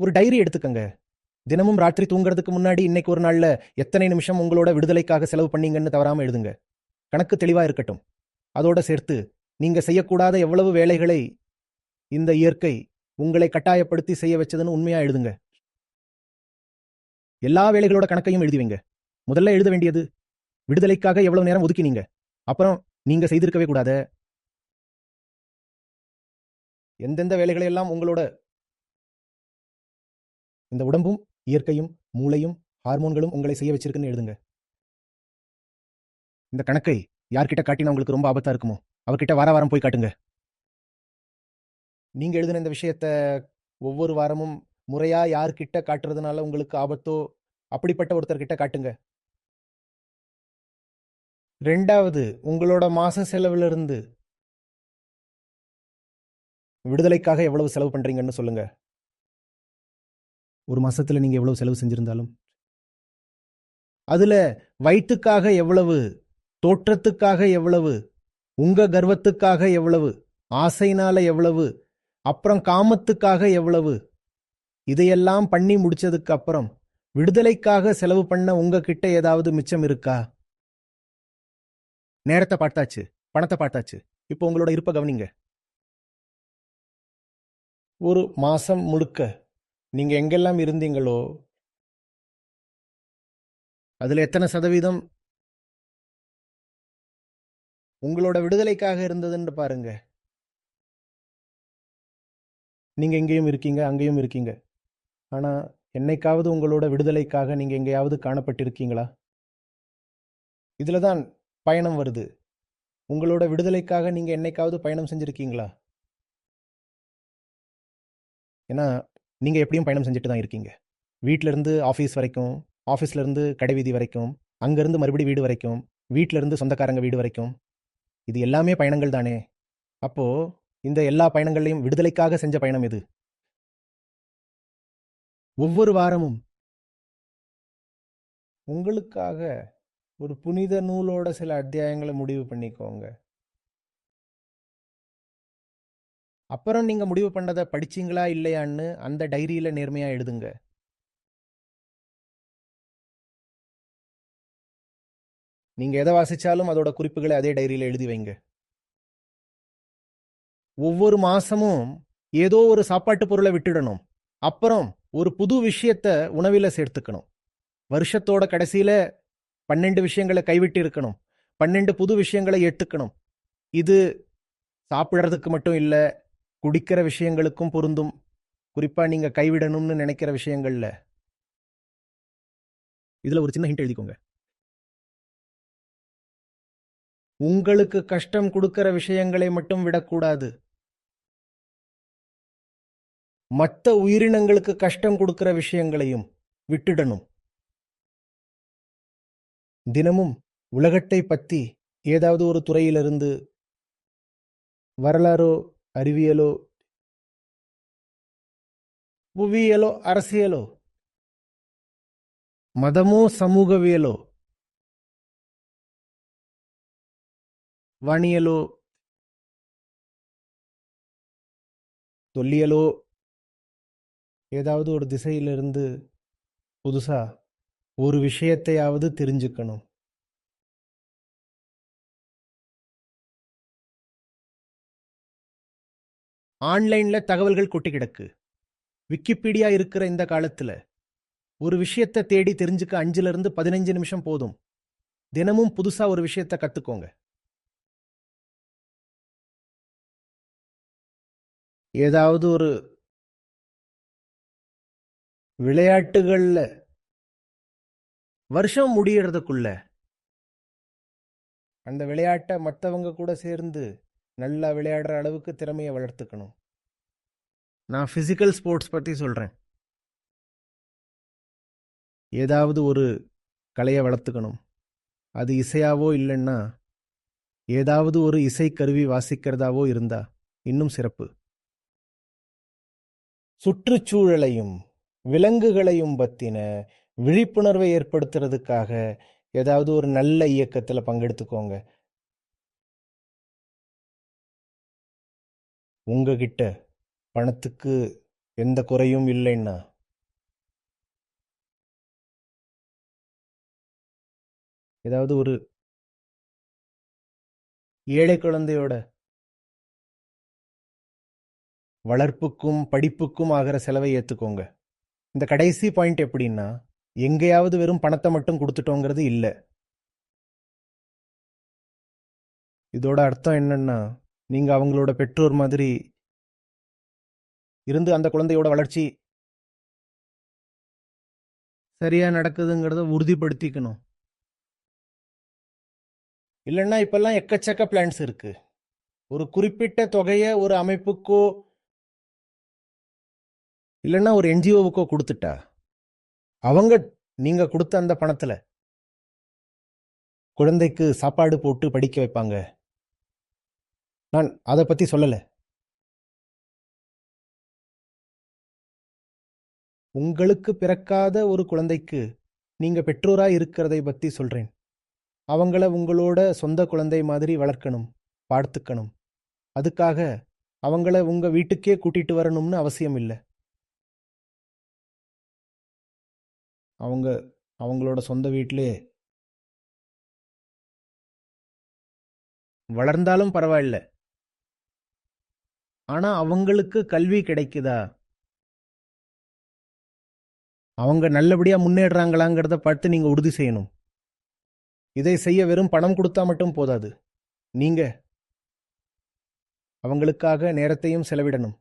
ஒரு டைரி எடுத்துக்கங்க. தினமும் ராத்திரி தூங்குறதுக்கு முன்னாடி இன்னைக்கு ஒரு நாள்ல எத்தனை நிமிஷம் உங்களோட விடுதலைக்காக செலவு பண்ணீங்கன்னு தவறாம எழுதுங்க. கணக்கு தெளிவா இருக்கட்டும். அதோட சேர்த்து நீங்க செய்யக்கூடாத எவ்வளவு வேலைகளை இந்த இயற்கை உங்களை கட்டாயப்படுத்தி செய்ய வச்சதுன்னு உண்மையா எழுதுங்க. எல்லா வேலைகளோட கணக்கையும் எழுதுவீங்க. முதல்ல எழுத வேண்டியது விடுதலைக்காக எவ்வளவு நேரம் ஒதுக்கினீங்க. அப்புறம் நீங்க செய்திருக்கவே கூடாத. எந்தெந்த வேலைகளை எல்லாம் உங்களோட இந்த உடம்பும் இயற்கையும் மூளையும் ஹார்மோன்களும் உங்களை செய்ய வச்சிருக்குன்னு எழுதுங்க. இந்த கணக்கை யார்கிட்ட காட்டினா உங்களுக்கு ரொம்ப ஆபத்தா இருக்குமோ? அவர்கிட்ட வார வாரம் போய் காட்டுங்க. நீங்க எழுதின இந்த விஷயத்த ஒவ்வொரு வாரமும் முறையா யார்கிட்ட காட்டுறதுனால உங்களுக்கு ஆபத்தோ அப்படிப்பட்ட ஒருத்தர்கிட்ட காட்டுங்க. ரெண்டாவது உங்களோட மாச செலவுல இருந்து விடுதலைக்காக எவ்வளவு செலவு பண்றீங்கன்னு சொல்லுங்க. ஒரு மாசத்துல நீங்க எவ்வளவு செலவு செஞ்சிருந்தாலும். அதுல வயிற்றுக்காக எவ்வளவு தோற்றத்துக்காக எவ்வளவு உங்க கர்வத்துக்காக எவ்வளவு ஆசைனால எவ்வளவு அப்புறம் காமத்துக்காக எவ்வளவு இதையெல்லாம் பண்ணி முடிச்சதுக்கு அப்புறம் விடுதலைக்காக செலவு பண்ண உங்ககிட்ட ஏதாவது மிச்சம் இருக்கா? நேரத்தை பார்த்தாச்சு பணத்தை பார்த்தாச்சு. இப்போ உங்களோட இருப்ப கவனிங்க. ஒரு மாசம் முழுக்க நீங்க எங்கெல்லாம் இருந்தீங்களோ அதுல எத்தனை சதவீதம் உங்களோட விடுதலைக்காக இருந்ததுன்னு பாருங்க. நீங்க எங்கேயும் இருக்கீங்க அங்கேயும் இருக்கீங்க. ஆனா என்னைக்காவது உங்களோட விடுதலைக்காக நீங்க எங்கேயாவது காணப்பட்டிருக்கீங்களா? இதில் தான் பயணம் வருது. உங்களோட விடுதலைக்காக நீங்க என்னைக்காவது பயணம் செஞ்சிருக்கீங்களா? ஏன்னா நீங்கள் எப்படியும் பயணம் செஞ்சுட்டு தான் இருக்கீங்க. வீட்டிலேருந்து இருந்து ஆஃபீஸ் வரைக்கும் ஆஃபீஸ்லேருந்து கடைவீதி வரைக்கும் அங்கேருந்து மறுபடி வீடு வரைக்கும் வீட்டிலேருந்து இருந்து சொந்தக்காரங்க வீடு வரைக்கும் இது எல்லாமே பயணங்கள் தானே? அப்போது இந்த எல்லா பயணங்களையும் விடுதலைக்காக செஞ்ச பயணம் இது ஒவ்வொரு வாரமும். உங்களுக்காக ஒரு புனித நூலோட சில அத்தியாயங்களை முடிவு பண்ணிக்கோங்க. அப்புறம் நீங்க முடிவு பண்ணதை படிச்சீங்களா இல்லையான்னு அந்த டைரியில நேர்மையா எழுதுங்க. நீங்க எதை வாசிச்சாலும் அதோட குறிப்புகளை அதே டைரியில எழுதி வைங்க. ஒவ்வொரு மாசமும் ஏதோ ஒரு சாப்பாட்டு பொருளை விட்டுடணும். அப்புறம் ஒரு புது விஷயத்த உணவில சேர்த்துக்கணும். வருஷத்தோட கடைசியில பன்னெண்டு விஷயங்களை கைவிட்டு இருக்கணும். பன்னெண்டு புது விஷயங்களை எடுத்துக்கணும் இது சாப்பிட்றதுக்கு மட்டும் இல்லை குடிக்கிற விஷயங்களுக்கும் பொருந்தும். குறிப்பா நீங்க கைவிடணும்னு நினைக்கிற விஷயங்கள்ல. இதுல ஒரு சின்ன ஹிண்ட் எழுதிக்கோங்க. உங்களுக்கு கஷ்டம் கொடுக்கிற விஷயங்களை மட்டும் விடக்கூடாது. மற்ற உயிரினங்களுக்கு கஷ்டம் கொடுக்கிற விஷயங்களையும் விட்டுடணும். தினமும் உலகத்தை பத்தி ஏதாவது ஒரு துறையிலிருந்து வரலாறோ அறிவியலோ புவியியலோ அரசியலோ மதமோ சமூகவியலோ வணியலோ தொல்லியலோ ஏதாவது ஒரு திசையிலிருந்து புதுசா ஒரு விஷயத்தையாவது தெரிஞ்சுக்கணும். ஆன்லைன்ல தகவல்கள் கொட்டி கிடக்கு. விக்கிபீடியா இருக்கிற இந்த காலத்துல ஒரு விஷயத்தை தேடி தெரிஞ்சுக்க அஞ்சுல இருந்து பதினஞ்சு நிமிஷம் போதும். தினமும் புதுசா ஒரு விஷயத்தை கத்துக்கோங்க. ஏதாவது ஒரு விளையாட்டுகள்ல வருஷம் முடியறதுக்குள்ள அந்த விளையாட்டை மற்றவங்க கூட சேர்ந்து நல்லா விளையாடுற அளவுக்கு திறமையை வளர்த்துக்கணும். நான் ஃபிசிக்கல் ஸ்போர்ட்ஸ் பற்றி சொல்கிறேன் ஏதாவது ஒரு கலையை வளர்த்துக்கணும். அது இசையாவோ இல்லைன்னா ஏதாவது ஒரு இசைக்கருவி வாசிக்கிறதாவோ இருந்தா இன்னும் சிறப்பு. சுற்றுச்சூழலையும் விலங்குகளையும் பற்றின விழிப்புணர்வை ஏற்படுத்துறதுக்காக ஏதாவது ஒரு நல்ல இயக்கத்தில் பங்கெடுத்துக்கோங்க. உங்ககிட்ட பணத்துக்கு எந்த குறையும் இல்லைண்ணா ஏதாவது ஒரு ஏழை குழந்தையோட வளர்ப்புக்கும் படிப்புக்கும் ஆகிற செலவை ஏற்றுக்கோங்க இந்த கடைசி பாயிண்ட் எப்படின்னா எங்கேயாவது வெறும் பணத்தை மட்டும் கொடுத்துட்டோங்கிறது இல்லை. இதோட அர்த்தம் என்னன்னா நீங்கள் அவங்களோட பெற்றோர் மாதிரி இருந்து அந்த குழந்தையோட வளர்ச்சி சரியா நடக்குதுங்கிறத உறுதிப்படுத்திக்கணும். இல்லைன்னா இப்பெல்லாம் எக்கச்சக்க பிளான்ஸ் இருக்கு. ஒரு குறிப்பிட்ட தொகையை ஒரு அமைப்புக்கோ இல்லைன்னா ஒரு என்ஜிஓவுக்கோ கொடுத்துட்டா அவங்க நீங்க கொடுத்த அந்த பணத்துல குழந்தைக்கு சாப்பாடு போட்டு படிக்க வைப்பாங்க. நான் அதை பத்தி சொல்லல. உங்களுக்கு பிறக்காத ஒரு குழந்தைக்கு நீங்க பெற்றோரா இருக்கிறதை பத்தி சொல்றேன். அவங்கள உங்களோட சொந்த குழந்தை மாதிரி வளர்க்கணும் பார்த்துக்கணும் அதுக்காக அவங்கள உங்க வீட்டுக்கே கூட்டிட்டு வரணும்னு அவசியம் இல்லை. அவங்க அவங்களோட சொந்த வீட்டிலே வளர்ந்தாலும் பரவாயில்ல. ஆனா அவங்களுக்கு கல்வி கிடைக்குதா? அவங்க நல்லபடியா முன்னேறாங்களாங்கிறத பார்த்து நீங்க உறுதி செய்யணும். இதை செய்ய வெறும் பணம் கொடுத்தா மட்டும் போதாது. நீங்க. அவங்களுக்காக நேரத்தையும் செலவிடணும்.